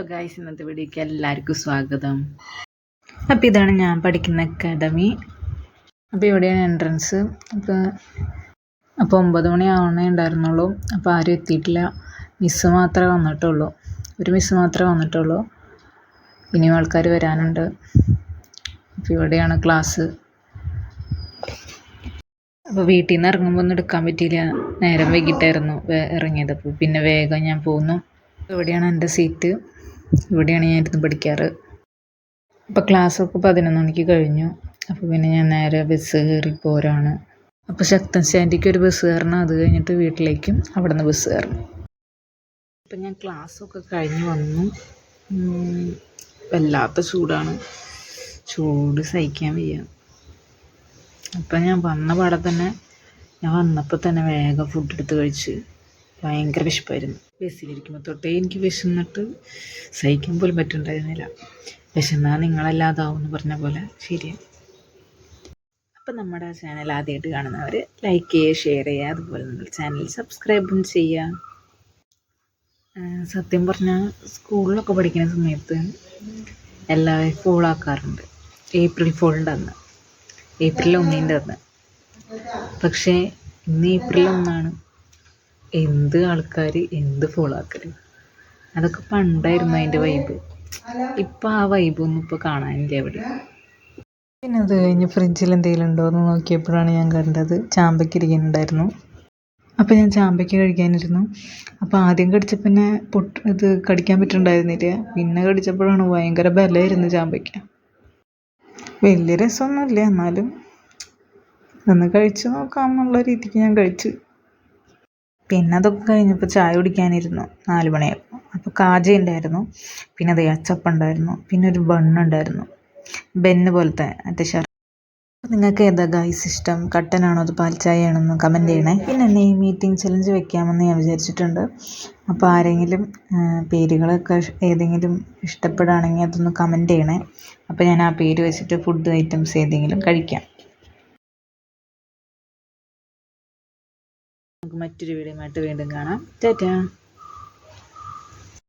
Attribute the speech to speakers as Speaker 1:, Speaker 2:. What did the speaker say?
Speaker 1: Hello guys ഇന്നത്തെ വീഡിയോക്ക് എല്ലാവർക്കും സ്വാഗതം. അപ്പോൾ ഇതാണ് ഞാൻ പഠിക്കുന്ന അക്കാദമി അപ്പോൾ ഇവിടെയാണ് എൻട്രൻസ് അപ്പോൾ അപ്പോൾ ഒമ്പത് മണി ആവണേ ഉണ്ടായിരുന്നുള്ളൂ. അപ്പോൾ ആരും എത്തിയിട്ടില്ല. മിസ്സ് മാത്രമേ വന്നിട്ടുള്ളൂ. ഒരു മിസ്സ് മാത്രമേ വന്നിട്ടുള്ളൂ. ഇനിയും ആൾക്കാർ വരാനുണ്ട്. അപ്പോൾ ഇവിടെയാണ് ക്ലാസ് അപ്പോൾ വീട്ടിൽ നിന്ന് ഇറങ്ങുമ്പോൾ ഒന്നും എടുക്കാൻ പറ്റിയില്ല. നേരം വൈകിട്ടായിരുന്നു ഇറങ്ങിയത്. അപ്പോൾ പിന്നെ വേഗം ഞാൻ പോന്നു. ഇവിടെയാണ് എന്റെ സീറ്റ് ഇവിടെയാണ് ഞാൻ ഇരുന്ന് പഠിക്കാറ്. അപ്പോൾ ക്ലാസ്സൊക്കെ പതിനൊന്ന് മണിക്ക് കഴിഞ്ഞു. അപ്പോൾ പിന്നെ ഞാൻ നേരെ ബസ് കയറി പോരാണ്. അപ്പോൾ ശക്തൻ സ്റ്റാൻഡിക്ക് ഒരു ബസ് കയറണം. അത് കഴിഞ്ഞിട്ട് വീട്ടിലേക്കും അവിടെ നിന്ന് ബസ് കയറണം. അപ്പം ഞാൻ ക്ലാസ്സൊക്കെ കഴിഞ്ഞ് വന്നു. വല്ലാത്ത ചൂടാണ്. ചൂട് സഹിക്കാൻ വയ്യ. അപ്പം ഞാൻ വന്ന പാടെ തന്നെ ഞാൻ വന്നപ്പോൾ തന്നെ വേഗം ഫുഡ് എടുത്ത് കഴിച്ച്. ഭയങ്കര വിശപ്പായിരുന്നു. ബസ്സിലിരിക്കുമ്പോൾ തൊട്ടേ എനിക്ക് വിശന്നിട്ട് സഹിക്കാൻ പോലും പറ്റുന്നുണ്ടായിരുന്നില്ല. വിശന്നാൽ നിങ്ങളല്ലാതാവും എന്ന് പറഞ്ഞ പോലെ ശരിയാണ് അപ്പം നമ്മുടെ ചാനൽ ആദ്യമായിട്ട് കാണുന്നവർ ലൈക്ക് ചെയ്യുക ഷെയർ ചെയ്യുക അതുപോലെ നമ്മുടെ ചാനൽ സബ്സ്ക്രൈബും ചെയ്യുക സത്യം പറഞ്ഞാൽ സ്കൂളിലൊക്കെ പഠിക്കുന്ന സമയത്ത് എല്ലാവരും ഫോളാക്കാറുണ്ട് ഏപ്രിൽ ഫോളിന്റെ അന്ന്. ഏപ്രിൽ ഒന്നിന്റെ അന്ന്. പക്ഷേ ഇന്ന് ഏപ്രിൽ ഒന്നാണ്. എന്ത് ആൾക്കാർ എന്ത് ഫോളോ ആക്കൽ? അതൊക്കെ പണ്ടായിരുന്നു അതിന്റെ വൈബ് ഇപ്പം ആ വൈബൊന്നും ഇപ്പോൾ കാണാനില്ല എവിടെ പിന്നെ അത് കഴിഞ്ഞ് ഫ്രിഡ്ജിൽ എന്തെങ്കിലും ഉണ്ടോ എന്ന് നോക്കിയപ്പോഴാണ് ഞാൻ കണ്ടത് ചാമ്പയ്ക്ക് ഇരിക്കുന്നുണ്ടായിരുന്നു. അപ്പോൾ ഞാൻ ചാമ്പയ്ക്ക് കഴിക്കാനിരുന്നു. അപ്പോൾ ആദ്യം കടിച്ചപ്പോൾ പിന്നെ പൊട്ട് ഇത് കടിക്കാൻ പറ്റുന്നുണ്ടായിരുന്നില്ല പിന്നെ കടിച്ചപ്പോഴാണ് ഭയങ്കര ബലമായിരുന്നു ചാമ്പയ്ക്ക. വലിയ രസമൊന്നുമില്ല എന്നാലും. ഒന്ന് കഴിച്ചു നോക്കാം എന്നുള്ള രീതിക്ക് ഞാൻ കഴിച്ചു. പിന്നെ അതൊക്കെ കഴിഞ്ഞപ്പോൾ ചായ കുടിക്കാനിരുന്നു നാല് മണിയായപ്പോൾ അപ്പോൾ കാജ ഉണ്ടായിരുന്നു പിന്നെ അതേ അച്ചപ്പം ഉണ്ടായിരുന്നു പിന്നെ ഒരു ബണ്ണുണ്ടായിരുന്നു ബെന്ന് പോലത്തെ മറ്റേ ഷർട്ട് നിങ്ങൾക്ക് ഏതാ ഗൈസ് ഇഷ്ടം? കട്ടനാണോ അത് പാൽ ചായയാണെന്ന് കമന്റ് ചെയ്യണേ. പിന്നെ എന്നെ ഈ മീറ്റിംഗ് ചലഞ്ച് വെക്കാമെന്ന് ഞാൻ വിചാരിച്ചിട്ടുണ്ട്. അപ്പോൾ ആരെങ്കിലും പേരുകളൊക്കെ ഏതെങ്കിലും ഇഷ്ടപ്പെടുകയാണെങ്കിൽ അതൊന്ന് കമന്റ് ചെയ്യണേ. അപ്പോൾ ഞാൻ ആ പേര് വെച്ചിട്ട് ഫുഡ് ഐറ്റംസ് ഏതെങ്കിലും കഴിക്കാം. നമുക്ക് മറ്റൊരു വീഡിയോ വീണ്ടും കാണാം. ടാറ്റാ.